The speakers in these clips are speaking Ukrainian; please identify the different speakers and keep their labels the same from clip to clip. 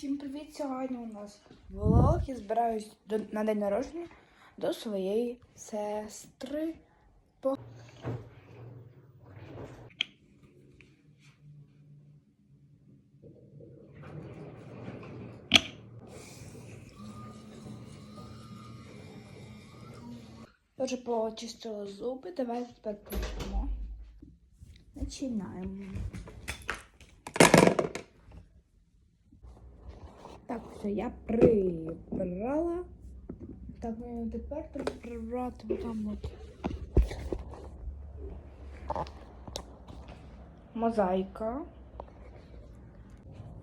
Speaker 1: Всім привіт! Сьогодні у нас влог. Я збираюсь до, на день народження до своєї сестри. По... Я вже почистила зуби. Давайте тепер почнемо. Починаємо. Так, все, я прибрала. Так, мені тепер треба прибрати там от. Мозаїка.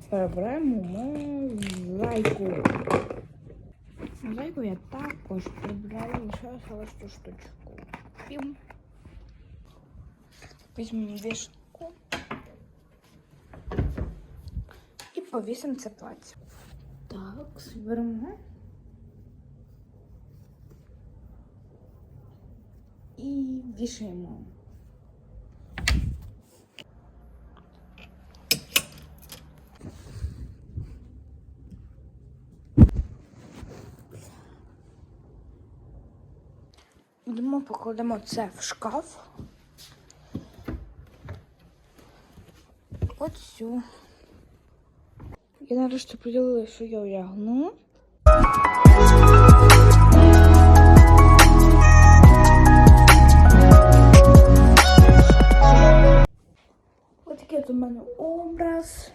Speaker 1: Перебираємо мозаїку. Мозаїку я також прибрала лише ось штучку. Пім. Візьмемо вішку. І повісимо це плаття. Так, зберемо. І вішаємо. Йдемо, покладемо це в шкаф. От цю. Я нарешті поділила, що я одягну. Ось такий у мене образ.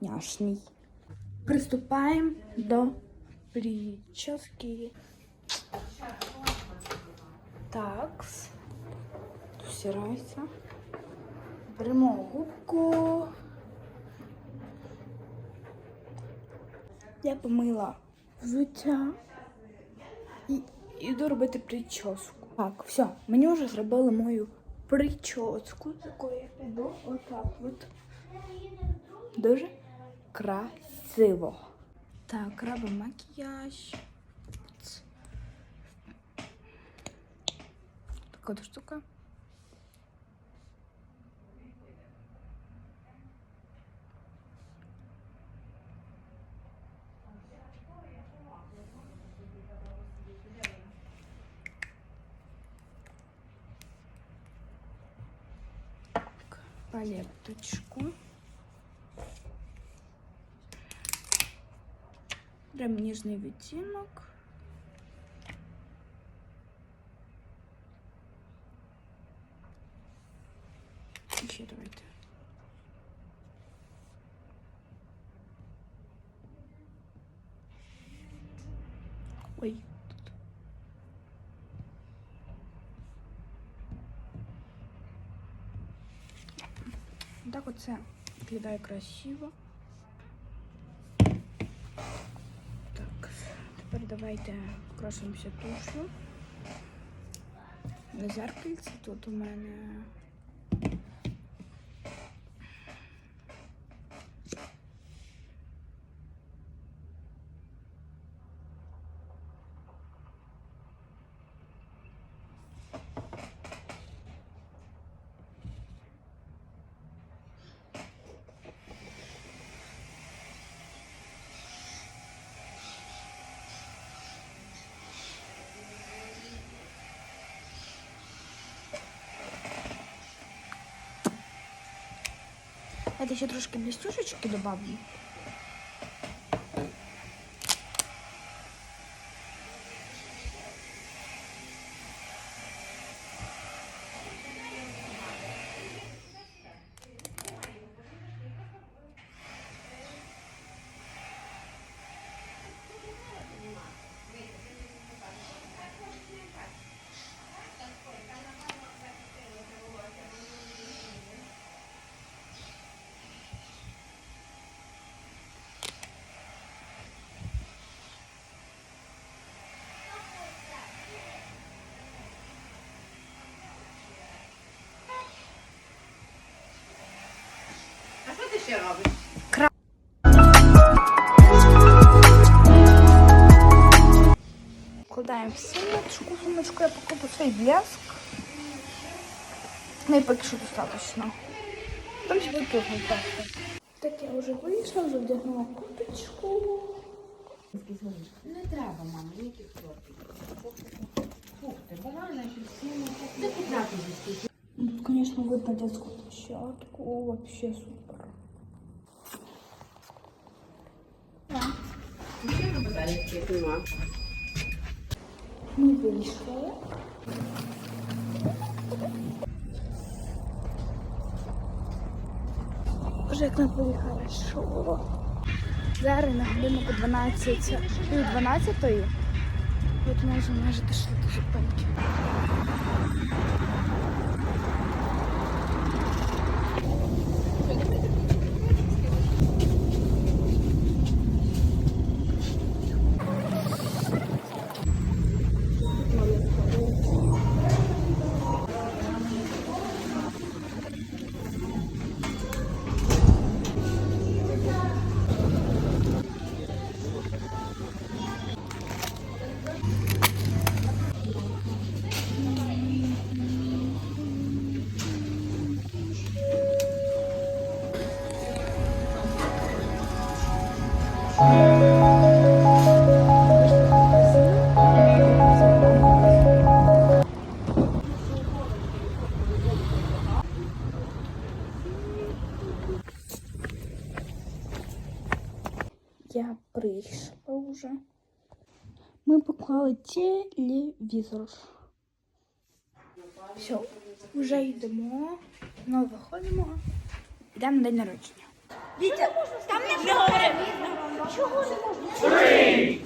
Speaker 1: Няшний. Приступаємо до прически. Так. Всирається. Беремо губку. Я помила взуття і йду робити прическу. Так, все, мені вже зробили мою прическу, якою я піду отак от. Дуже красиво. Так, робимо макіяж. Така штука. палеточку. Прям ніжний відтінок. І ще давайте. Ой. Оце виглядає красиво. Так, тепер давайте вкрасимося тушу. На зеркальці тут у мене. Это ще трошки блестюшечки добавлю.
Speaker 2: Ще робиш?
Speaker 1: Вкладаємо в сумочку. Сумочку я покупаю свій блеск. Ну і поки що достатньо. Там ще буде просто. Так я вже вийшла, вже вдягнула курточку.
Speaker 2: Не треба, мама, ніяких зі
Speaker 1: Ну, Тут, конечно, видно детскую площадку. Вообще супер.
Speaker 2: Таких нема.
Speaker 1: Ми вийшли. Боже, як на дворі хорошо. Зараз на годиннику 12, пів 12 От може майже дійшли до зупинки. Я прийшла вже. Ми поклали телевізор. Все, вже йдемо. ну виходимо. Йдемо на день народження.
Speaker 3: Там не говори. Чого не можна?